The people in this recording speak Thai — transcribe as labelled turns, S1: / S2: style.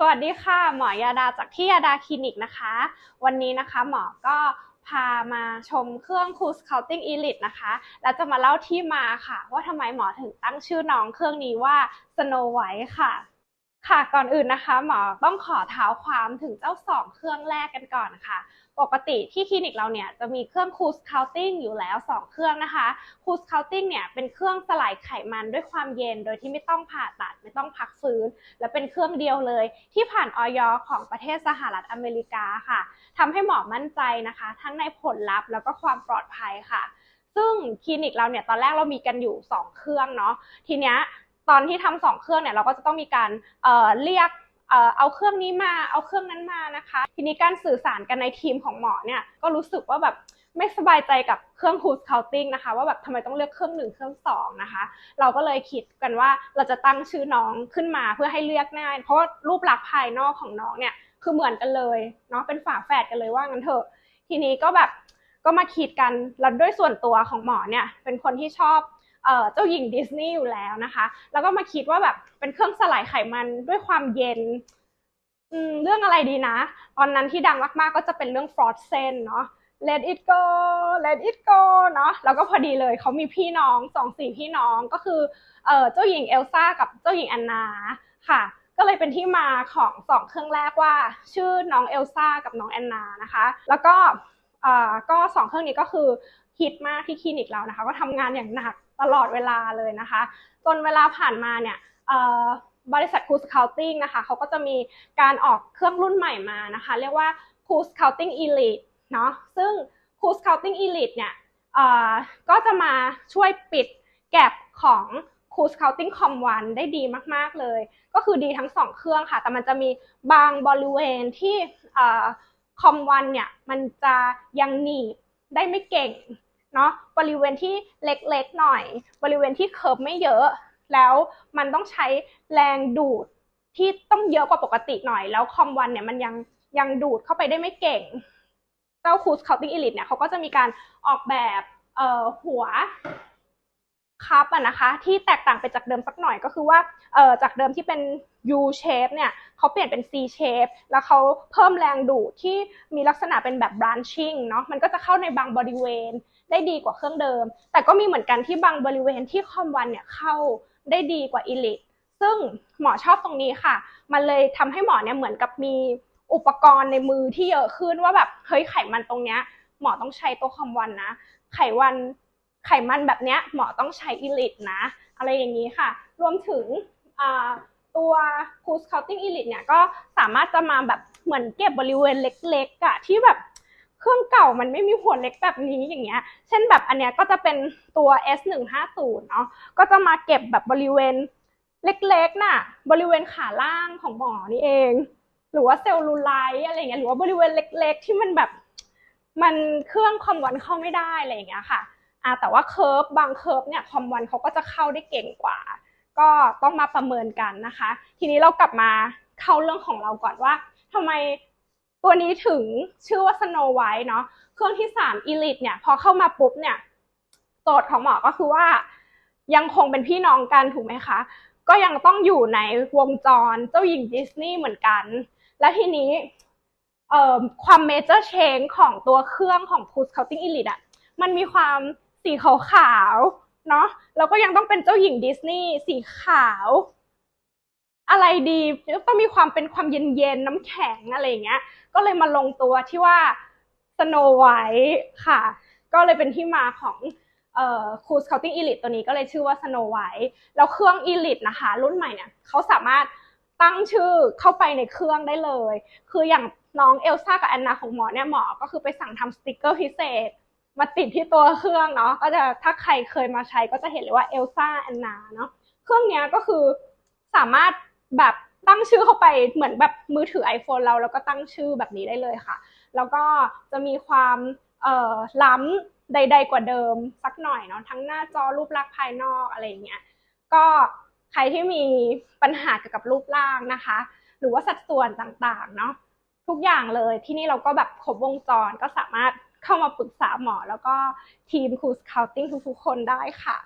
S1: สวัสดีค่ะ หมอยาดาจากที่ยาดาคลินิกนะคะ วันนี้นะคะหมอก็พามาชมเครื่อง Cool Scouting Elite นะคะ แล้วจะมาเล่าที่มาค่ะ ว่าทำไมหมอถึงตั้งชื่อน้องเครื่องนี้ว่า Snow White ค่ะ ค่ะก่อนอื่นนะคะหมอต้องขอเท้าความถึงเจ้าสองเครื่องแรกกันก่อนนะคะ ปกติที่คลินิกเราเนี่ยจะมีเครื่อง Cool Scouting อยู่แล้ว 2 เครื่องนะคะ Cool Scouting เนี่ยเป็นเครื่องสลายไขมันด้วยความเย็นโดยที่ไม่ต้องผ่าตัดไม่ต้องพักฟื้น และเป็นเครื่องเดียวเลย ที่ผ่านออยของประเทศสหรัฐอเมริกาค่ะทำให้หมอมั่นใจนะคะ ทั้งในผลลัพธ์แล้วก็ความปลอดภัยค่ะซึ่งคลินิกเราเนี่ยตอนแรกเรามีกันอยู่ 2 เครื่องเนาะทีเนี้ย ตอนที่ทำสองเครื่องเนี่ยเราก็จะต้องมีการเเรียกเอเอาเครื่องนี้มาเอาเครื่องนั้นมานะคะ ทีนี้การสื่อสารกันในทีมของหมอเนี่ยก็รู้สึกว่าแบบไม่สบายใจกับเครื่อง Who's Counting นะคะ ว่าแบบทำไมต้องเลือกเครื่องหนึ่งเครื่องสองนะคะ เราก็เลยคิดกันว่าเราจะตั้งชื่อน้องขึ้นมาเพื่อให้เลือกง่าย เพราะรูปลักษณ์ภายนอกของน้องเนี่ยคือเหมือนกันเลยเนาะเป็นฝาแฝดกันเลยว่างั้นเถอะ ทีนี้ก็แบบก็มาคิดกันแล้วด้วยส่วนตัวของหมอเนี่ยเป็นคนที่ชอบ เจ้าหญิงดิสนีย์อยู่แล้วนะคะ แล้วก็มาคิดว่าแบบเป็นเครื่องสลายไขมันด้วยความเย็นเรื่องอะไรดีนะ ตอนนั้นที่ดังมาก ๆ ก็จะเป็นเรื่อง Frozen เนาะ Let it go Let it go เนาะแล้วก็พอดีเลยเขามีพี่น้องสองสี่พี่น้องก็คือเออเจ้าหญิงเอลซ่ากับเจ้าหญิงแอนนาค่ะ ก็เลยเป็นที่มาของสองเครื่องแรกว่า ชื่อน้องเอลซ่ากับน้องแอนนานะคะ แล้วก็เออก็สองเครื่องนี้ก็คือฮิตมากที่คลินิกเรานะคะ ก็ทำงานอย่างหนัก ตลอดเวลาเลยนะคะ จนเวลาผ่านมาเนี่ยบริษัท Cool Scouting นะคะเขาก็จะมีการออกเครื่องรุ่นใหม่มานะคะ เรียกว่า Cool Scouting Elite เนาะซึ่ง Cool Scouting Elite เนี่ยก็จะมาช่วยปิดแก็บของ Cool Scouting Com 1ได้ดีมาก ๆ เลย ก็คือดีทั้งสองเครื่องค่ะ แต่มันจะมีบางบริเวณที่คอมวันเนี่ยมันจะยังหนีบได้ไม่เก่ง เนาะบริเวณที่เล็กๆหน่อย บริเวณที่เคิร์ฟไม่เยอะ แล้วมันต้องใช้แรงดูดที่ต้องเยอะกว่าปกติหน่อย แล้วคอมวันเนี่ยมันยังยังดูดเข้าไปได้ไม่เก่ง เจ้า Cool Scouting Elite เนี่ยเขาก็จะมีการออกแบบเอ่อหัวคัพอะนะคะที่แตกต่างไปจากเดิมสักหน่อยก็คือว่าเอ่อจากเดิมที่เป็น U shape เนี่ยเขาเปลี่ยนเป็น C shape แล้วเขาเพิ่มแรงดูดที่มีลักษณะเป็นแบบ branching เนาะมันก็จะเข้าในบางบริเวณ ได้ดีกว่าเครื่องเดิม แต่ก็มีเหมือนกันที่บางบริเวณที่คอมวันเนี่ยเข้าได้ดีกว่า Elite ซึ่งหมอชอบตรงนี้ค่ะ มันเลยทำให้หมอเนี่ยเหมือนกับมีอุปกรณ์ในมือที่เยอะขึ้นว่าแบบเฮ้ยไขมันตรงเนี้ยหมอต้องใช้ตัวคอมวันนะ ไขวันไขมันแบบเนี้ยหมอต้องใช้อิลิทนะ อะไรอย่างนี้ค่ะ รวมถึงตัว Cool Scouting Elite เนี่ยก็สามารถจะมาแบบเหมือนเก็บบริเวณเล็กๆอะที่แบบ เครื่องเก่ามันไม่มีหัวเล็กแบบนี้อย่างเงี้ย เช่นแบบอันเนี้ยก็จะเป็นตัว S150 เนาะ ก็จะมาเก็บแบบบริเวณเล็กๆน่ะ บริเวณขาล่างของหมอนี่เอง หรือว่าเซลลูไลท์อะไรเงี้ย หรือว่าบริเวณเล็ก ๆ ที่มันแบบมันเครื่องคอมวันเข้าไม่ได้อะไรอย่างเงี้ยค่ะอ่าแต่ว่าเคิร์ฟบางเคิร์ฟเนี่ยคอมวันเขาก็จะเข้าได้เก่งกว่า ก็ต้องมาประเมินกันนะคะ ทีนี้เรากลับมาเข้าเรื่องของเราก่อนว่าทำไม ตัวนี้ถึงชื่อว่า Snow White เนาะเครื่องที่3 Elite เนี่ยพอเข้ามาปุ๊บเนี่ยโจทย์ของหมอก็คือว่า ยังคงเป็นพี่น้องกันถูกไหมคะ ก็ยังต้องอยู่ในวงจรเจ้าหญิงดิสนีย์เหมือนกัน และทีนี้ความเมเจอร์เชนของตัวเครื่องของ Cool Scouting Elite อะมันมีความสีขาวๆเนาะแล้วก็ยังต้องเป็นเจ้าหญิงดิสนีย์สีขาว อะไรดีต้องมีความเป็นความเย็นๆน้ำแข็งอะไรอย่างเงี้ย ก็เลยมาลงตัวที่ว่า Snow White ค่ะ ก็เลยเป็นที่มาของเอ่อ Cool Scouting Elite ตัวนี้ก็เลยชื่อว่า Snow White แล้วเครื่อง Elite นะคะ รุ่นใหม่เนี่ยเขาสามารถตั้งชื่อเข้าไปในเครื่องได้เลย คืออย่างน้องเอลซ่ากับแอนนาของหมอเนี่ยหมอก็คือไปสั่งทำสติกเกอร์พิเศษ มาติดที่ตัวเครื่องเนาะก็จะถ้าใครเคยมาใช้ก็จะเห็นเลยว่าเอลซ่าแอนนาเนาะเครื่องนี้ก็คือสามารถ แบบตั้งชื่อเข้าไปเหมือนแบบมือถือ iPhone เราแล้วก็ตั้งชื่อแบบนี้ได้เลยค่ะ แล้วก็จะมีความเออล้ำใด ๆ กว่าเดิมสักหน่อยเนาะทั้งหน้าจอรูปลักษณ์ภายนอกอะไรอย่างเงี้ยก็ใครที่มีปัญหาเกี่ยวกับรูปร่างนะคะ หรือว่าสัดส่วนต่างๆเนาะทุกอย่างเลยที่นี่เราก็แบบครบวงจรก็สามารถเข้ามาปรึกษาหมอ แล้วก็ทีม Cool Scouting ทุกๆคนได้ค่ะ